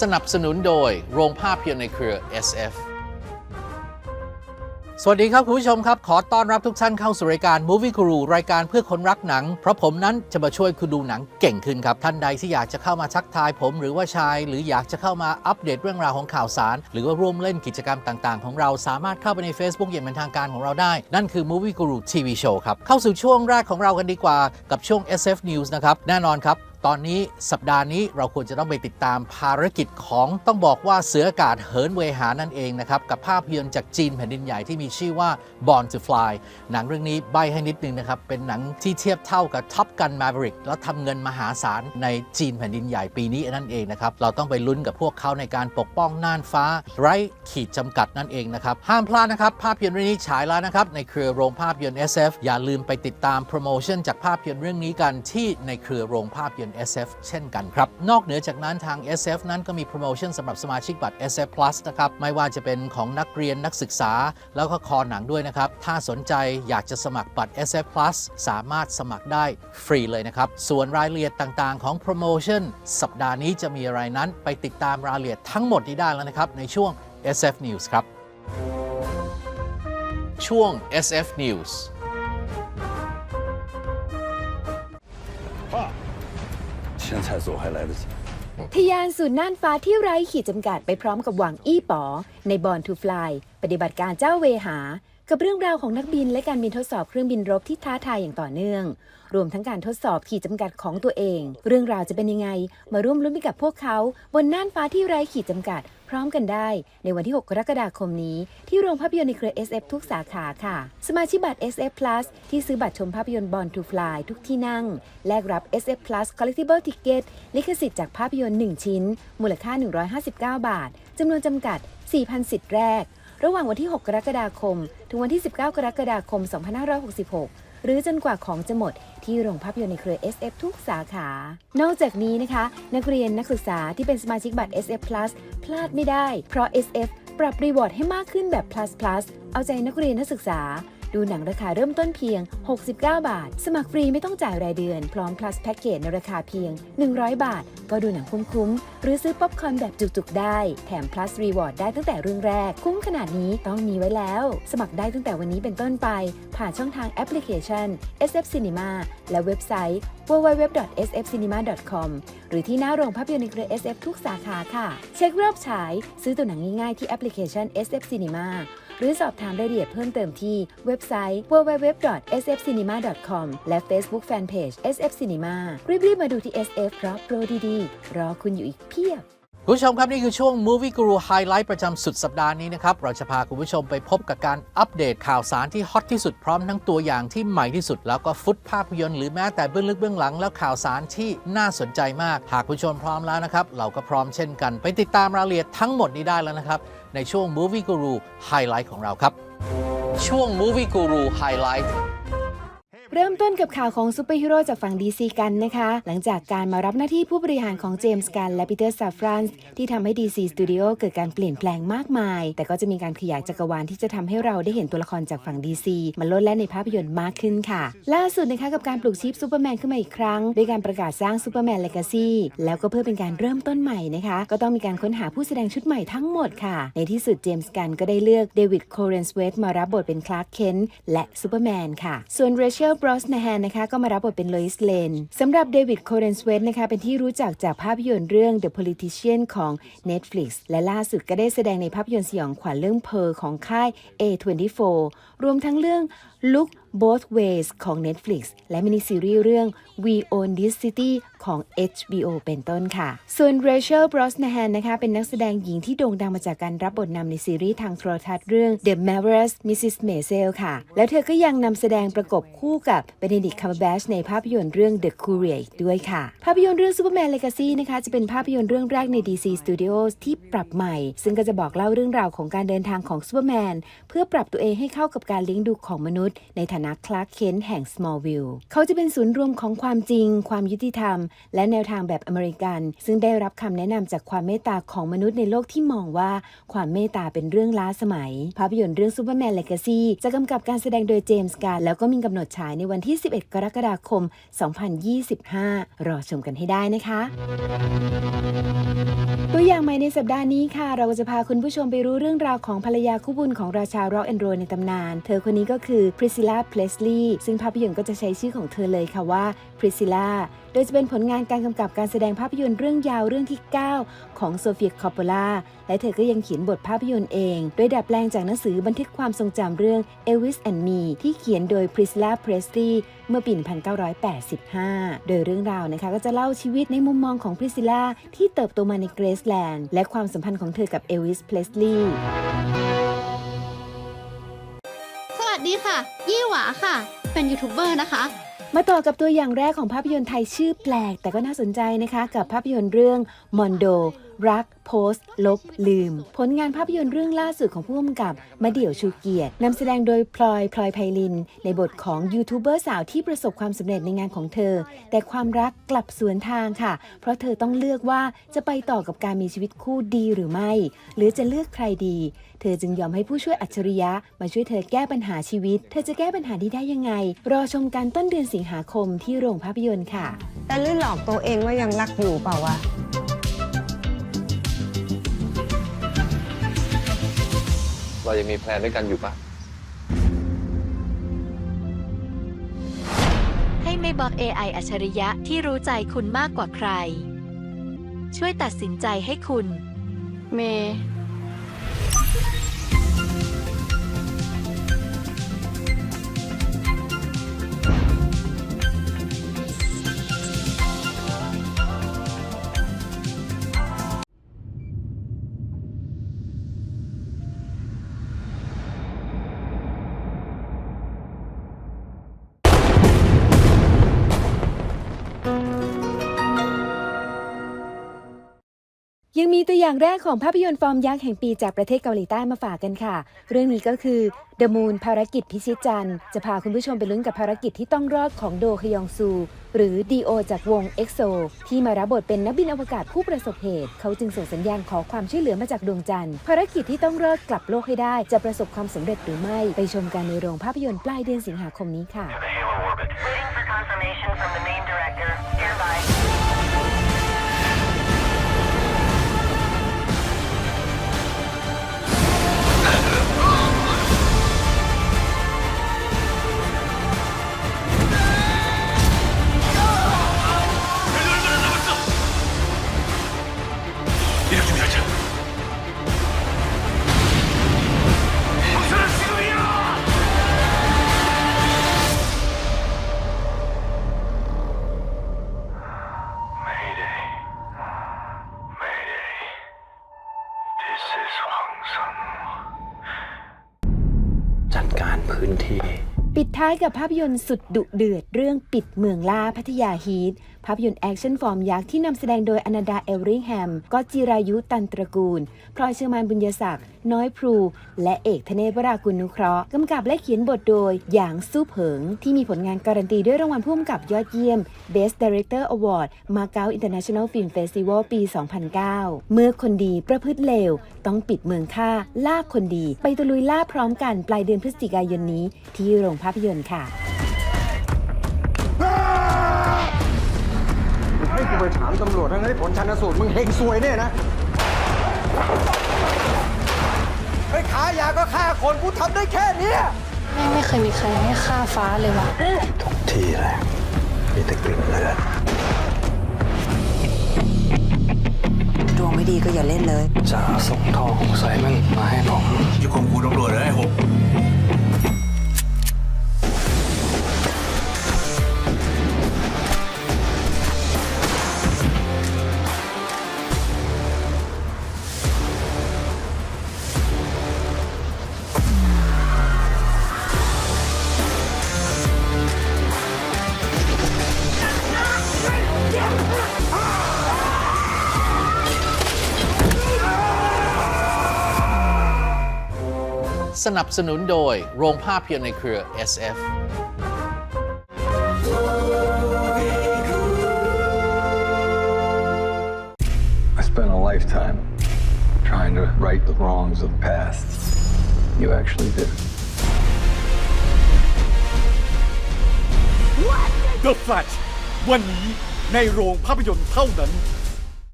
สนับสนุนโดยโรงภาพยนตร์ในเครือ SF สวัสดีครับ คุณผู้ชมครับ ขอต้อนรับทุกท่านเข้าสู่รายการ Movie Guru รายการเพื่อคนรักหนัง เพราะผมนั้นจะมาช่วยคุณดูหนังเก่งขึ้นครับ ท่านใดที่อยากจะเข้ามาทักทายผมหรือว่าชาย หรืออยากจะเข้ามาอัปเดตเรื่องราวของข่าวสาร หรือว่าร่วมเล่นกิจกรรมต่าง ๆ ของเราสามารถเข้าไปใน Facebook อย่างเป็นทางการของเราได้ นั่นคือ Movie Guru TV Show ครับเข้าสู่ช่วงแรกของเรากันดีกว่ากับช่วง SF News นะครับแน่นอนครับ ตอนนี้สัปดาห์นี้เราควรจะต้องไปติดตามภารกิจของต้องบอกว่าเสืออากาศเหินเวหานั่นเองนะครับ กับภาพยนตร์จากจีนแผ่นดินใหญ่ที่มีชื่อว่า Born to Fly หนังเรื่องนี้ใบให้นิดนึงนะครับ เป็นหนังที่เทียบเท่ากับ Top Gun Maverick แล้วทำเงินมหาศาลในจีนแผ่นดินใหญ่ปีนี้นั่นเองนะครับ เราต้องไปลุ้นกับพวกเขาในการปกป้องน่านฟ้า ไร้ขีดจำกัดนั่นเองนะครับห้ามพลาดนะครับภาพยนตร์เรื่องนี้ฉายแล้วนะครับในเครือโรงภาพยนตร์ SF อย่าลืมไปติดตามโปรโมชั่นจากภาพยนตร์เรื่องนี้กันที่ในเครือโรงภาพยนตร์ SF เช่นกันครับ นอกเหนือจากนั้นทาง SF นั้นก็มีโปรโมชั่นสำหรับสมาชิกบัตร SF Plus นะครับ ไม่ว่าจะเป็นของนักเรียนนักศึกษา แล้วก็คอหนังด้วยนะครับ ถ้าสนใจอยากจะสมัครบัตร SF Plus สามารถสมัครได้ฟรีเลยนะครับ ส่วนรายละเอียดต่างๆ ของโปรโมชั่นสัปดาห์นี้จะมีอะไรนั้น ไปติดตามรายละเอียดทั้งหมดนี้ได้แล้วนะครับในช่วง SF News ครับช่วง SF News 现在走还来得及。 ทะยานสู่น่านฟ้าที่ไร้ขีดจำกัดไปพร้อมกับหวังอี้ป๋อ ในบอลทูฟลายปฏิบัติการเจ้าเวหา กับเรื่องราวของนักบินและการบินทดสอบเครื่องบินรบที่ท้าทายอย่างต่อเนื่อง รวมทั้งการทดสอบขีดจำกัดของตัวเอง เรื่องราวจะเป็นยังไง มาร่วมลุ้นไปกับพวกเขา บนน่านฟ้าที่ไร้ขีดจำกัด พ ร้อมกันได้ ในวันที่ 6 กรกฎาคมนี้ ที่โรงภาพยนตร์ในเครือ SF ทุกสาขาค่ะ สมาชิกบัตร SF Plus ที่ซื้อบัตรชมภาพยนตร์บอลทูฟลายทุกที่นั่ง แลกรับ SF Plus Collectible Ticket ลิขสิทธิ์จากภาพยนตร์ 1 ชิ้น มูลค่า 159 บาทจำนวนจำกัด 4,000 สิทธิ์แรก ระหว่างวันที่ 6 กรกฎาคม ถึงวันที่ 19 กรกฎาคม 2566 หรือจนกว่าของจะหมด ที่โรงภาพยนตร์ในเครือ SF ทุกสาขา นอกจากนี้นะคะ นักเรียนนักศึกษาที่เป็นสมาชิกบัตร SF Plus พลาดไม่ได้ เพราะ SF ปรับรีวอร์ดให้มากขึ้นแบบ plus plus เอาใจนักเรียนนักศึกษา ดูหนังราคาเริ่มต้นเพียง 69 บาท สมัครฟรีไม่ต้องจ่ายรายเดือน พร้อม plus แพ็กเกจในราคาเพียง 100 บาท ก็ดูหนังคุ้มๆ หรือซื้อป๊อปคอร์นแบบจุกๆ ได้ แถม plus reward ได้ตั้งแต่เรื่องแรก คุ้มขนาดนี้ต้องมีไว้แล้ว สมัครได้ตั้งแต่วันนี้เป็นต้นไป ผ่านช่องทางแอปพลิเคชัน SF Cinema และเว็บไซต์ www.sfcinema.com หรือที่หน้าโรงภาพยนตร์ในเครือ SF ทุกสาขาค่ะ เช็ครอบฉาย ซื้อตัวหนังง่ายๆที่แอปพลิเคชัน SF Cinema หรือสอบถามรายละเอียดเพิ่มเติมที่เว็บไซต์ www.sfcinema.com และ Facebook Fanpage SF Cinema รีบๆมาดูที่ SF เพราะโปรดีๆ รอคุณอยู่อีกเพียบ คุณผู้ชมครับ นี่คือช่วง Movie Guru Highlight ประจำสุดสัปดาห์นี้นะครับ เราจะพาคุณผู้ชมไปพบกับการอัปเดตข่าวสารที่ฮอตที่สุดพร้อมทั้งตัวอย่างที่ใหม่ที่สุด แล้วก็ฟุตภาพยนตร์หรือแม้แต่เบื้องลึกเบื้องหลังแล้วข่าวสารที่น่าสนใจมาก หากคุณผู้ชมพร้อมแล้วนะครับ เราก็พร้อมเช่นกัน ไปติดตามรายละเอียดทั้งหมดนี้ได้แล้วนะครับ ในช่วง Movie Guru Highlight ของเราครับ ช่วง Movie Guru Highlight เริ่มต้นกับข่าวของซูเปอร์ฮีโร่จากฝั่ง DC กันนะคะ หลังจากการมารับหน้าที่ผู้บริหารของเจมส์กันและปีเตอร์ซาฟรานส์ที่ทำให้ DC Studio เกิดการเปลี่ยนแปลงมากมาย แต่ก็จะมีการขยายจักรวาลที่จะทำให้เราได้เห็นตัวละครจากฝั่ง DC มาลดและในภาพยนตร์มากขึ้นค่ะ ล่าสุดนะคะกับการปลุกชีพซูเปอร์แมนขึ้นมาอีกครั้งด้วยการประกาศสร้างซูเปอร์แมนเลกาซีแล้วก็เพื่อเป็นการเริ่มต้นใหม่นะคะ ก็ต้องมีการค้นหาผู้แสดงชุดใหม่ทั้งหมดค่ะ ในที่สุดเจมส์กันก็ได้เลือกเดวิดโคเรนสเวตมารับบทเป็นคลาร์กเคนและซูเปอร์แมนค่ะส่วนเรเชลบรอสนาแฮนนะคะก็มารับบทเป็นโลอิสเลนสำหรับเดวิดโคเรนสเวตนะคะเป็นที่รู้จักจากภาพยนตร์เรื่อง The Politician ของ Netflix และล่าสุดก็ได้แสดงในภาพยนตร์สยองขวัญเรื่องเพอของค่าย A24 รวมทั้งเรื่อง Look Both Ways ของ Netflix และมินิซีรีส์เรื่อง We Own This City ของ HBO เป็นต้นค่ะ ส่วน Rachel Brosnahan นะคะเป็นนักแสดงหญิงที่โด่งดังมาจากการรับบทนำในซีรีส์ทางโทรทัศน์เรื่อง The Marvelous Mrs. Maisel ค่ะ แล้วเธอก็ยังนำแสดงประกบคู่กับ Benedict Cumberbatch ในภาพยนตร์เรื่อง The Courier ด้วยค่ะ ภาพยนตร์เรื่อง Superman Legacy นะคะจะเป็นภาพยนตร์เรื่องแรกใน DC Studios ที่ปรับใหม่ ซึ่งก็จะบอกเล่าเรื่องราวของการเดินทางของ Superman เพื่อปรับตัวเองให้เข้ากับการเลี้ยงดูของมนุษย์ ในฐานะคลาร์กเคนแห่ง Smallville เขาจะเป็นศูนย์รวมของความจริง ความยุติธรรมและแนวทางแบบอเมริกัน ซึ่งได้รับคำแนะนำจากความเมตตาของมนุษย์ในโลกที่มองว่าความเมตตาเป็นเรื่องล้าสมัย ภาพยนตร์เรื่องซูเปอร์แมนเลกาซีจะกำกับการแสดงโดยเจมส์การแล้วก็มีกำหนดฉายในวันที่ 11 กรกฎาคม 2025 รอชมกันให้ได้นะคะ ตัวอย่างใหม่ในสัปดาห์นี้ค่ะ เราจะพาคุณผู้ชมไปรู้เรื่องราวของภรรยาคู่บุญของราชาร็อกแอนด์โรในตำนาน เธอคนนี้ก็คือพริซิล่าเพลสลีย์ซึ่งภาพยนตร์ก็จะใช้ชื่อของเธอเลยค่ะว่าพริซิล่าโดยจะเป็นผลงานการกำกับการแสดงภาพยนตร์เรื่องยาวเรื่องที่ 9 ของโซเฟียคอปโปลาและเธอก็ยังเขียนบทภาพยนตร์เอง โดยดัดแปลงจากหนังสือบันทึกความทรงจำเรื่อง Elvis and Me ที่เขียนโดยพริซิล่าเพลสลีย์เมื่อปี1985 โดยเรื่องราวนะคะก็จะเล่าชีวิตในมุมมองของพริซิล่าที่เติบโตมาในเกรซแลนด์และความสัมพันธ์ของเธอกับเอลวิสเพลสลีย์สวัสดีค่ะ ยี่หวาค่ะ เป็นยูทูบเบอร์นะคะมาต่อกับตัวอย่างแรกของภาพยนตร์ไทยชื่อแปลก แต่ก็น่าสนใจนะคะ กับภาพยนตร์เรื่องมอนโด รัก โพสต์ ลบ ลืม ผลงานภาพยนตร์เรื่องล่าสุดของผู้กำกับมาเดี่ยวชูเกียรตินำแสดงโดยพลอยพลอยไพลิน ในบทของยูทูบเบอร์สาวที่ประสบความสำเร็จในงานของเธอ แต่ความรักกลับสวนทางค่ะ เพราะเธอต้องเลือกว่าจะไปต่อกับการมีชีวิตคู่ดีหรือไม่ หรือจะเลือกใครดี เธอจึงยอมให้ผู้ช่วยอัจฉริยะ มาช่วยเธอแก้ปัญหาชีวิต เธอจะแก้ปัญหานี้ได้ยังไง รอชมกันต้นเดือนสิงหาคมที่โรงภาพยนตร์ค่ะ แต่ลื่นหลอกตัวเองว่ายังรักอยู่เปล่าวะ เรายังมีแพลนด้วยกันอยู่ปะให้ไม่บอก AI อัจฉริยะที่รู้ใจคุณมากกว่าใคร ช่วยตัดสินใจให้คุณ เมย์ มีตัวอย่างแรกของภาพยนตร์ฟอร์มยักษ์แห่งปีจากประเทศเกาหลีใต้มาฝากกันค่ะ เรื่องนี้ก็คือ The Moon ภารกิจพิชิตจันทร์จะพาคุณผู้ชมไปลุ้นกับภารกิจที่ต้องรอดของโดคยองซู หรือดีโอจากวง EXO ที่มารับบทเป็นนักบินอวกาศผู้ประสบเหตุ เขาจึงส่งสัญญาณขอความช่วยเหลือมาจากดวงจันทร์ภารกิจที่ต้องรอดกลับโลกให้ได้จะประสบความสำเร็จหรือไม่ไปชมกันในโรงภาพยนตร์ปลายเดือนสิงหาคมนี้ค่ะ Waiting for confirmation from the main director. ปิดท้ายกับภาพยนตร์สุดดุเดือดเรื่องปิดเมืองล่าพัทยาฮีทภาพยนตร์แอคชั่นฟอร์มยักษ์ที่นำแสดงโดยอนันดาเอลริงแฮมก็จิรายุตันตระกูล พลอยเชอร์มานบุญยศักดิ์น้อยพลู และเอกธเนศวรากุลนุเคราะห์กำกับและเขียนบทโดยหยางสู้เผิง ที่มีผลงานการันตีด้วยรางวัลผู้กำกับยอดเยี่ยม Best Director Award มาเก๊า International Film Festival ปี 2009 เมื่อคนดีประพฤติเลว ต้องปิดเมืองฆ่าล่าคนดี ไปตะลุยล่าพร้อมกันปลายเดือนพฤศจิกายนนี้ ที่โรงภาพยนตร์ค่ะ ให้กูไปถามตำรวจทั้งที่ผลชันสูตรมึงเฮงซวยเนี่ยนะไอ้ขายาก็ฆ่าคนกูทำได้แค่เนี้ยแม่งไม่เคยมีใครให้ค่าฟ้าเลยวะที่แรกมีแต่กลิ่นเลือดดวงไม่ดีก็อย่าเล่นเลยจะส่งทองของไซมันมา สนับสนุนโดยโรงภาพยนตร์ในเครือ SF I spent a lifetime trying to right the wrongs of the past. You actually did. The Flash วันนี้ในโรงภาพยนตร์เท่านั้น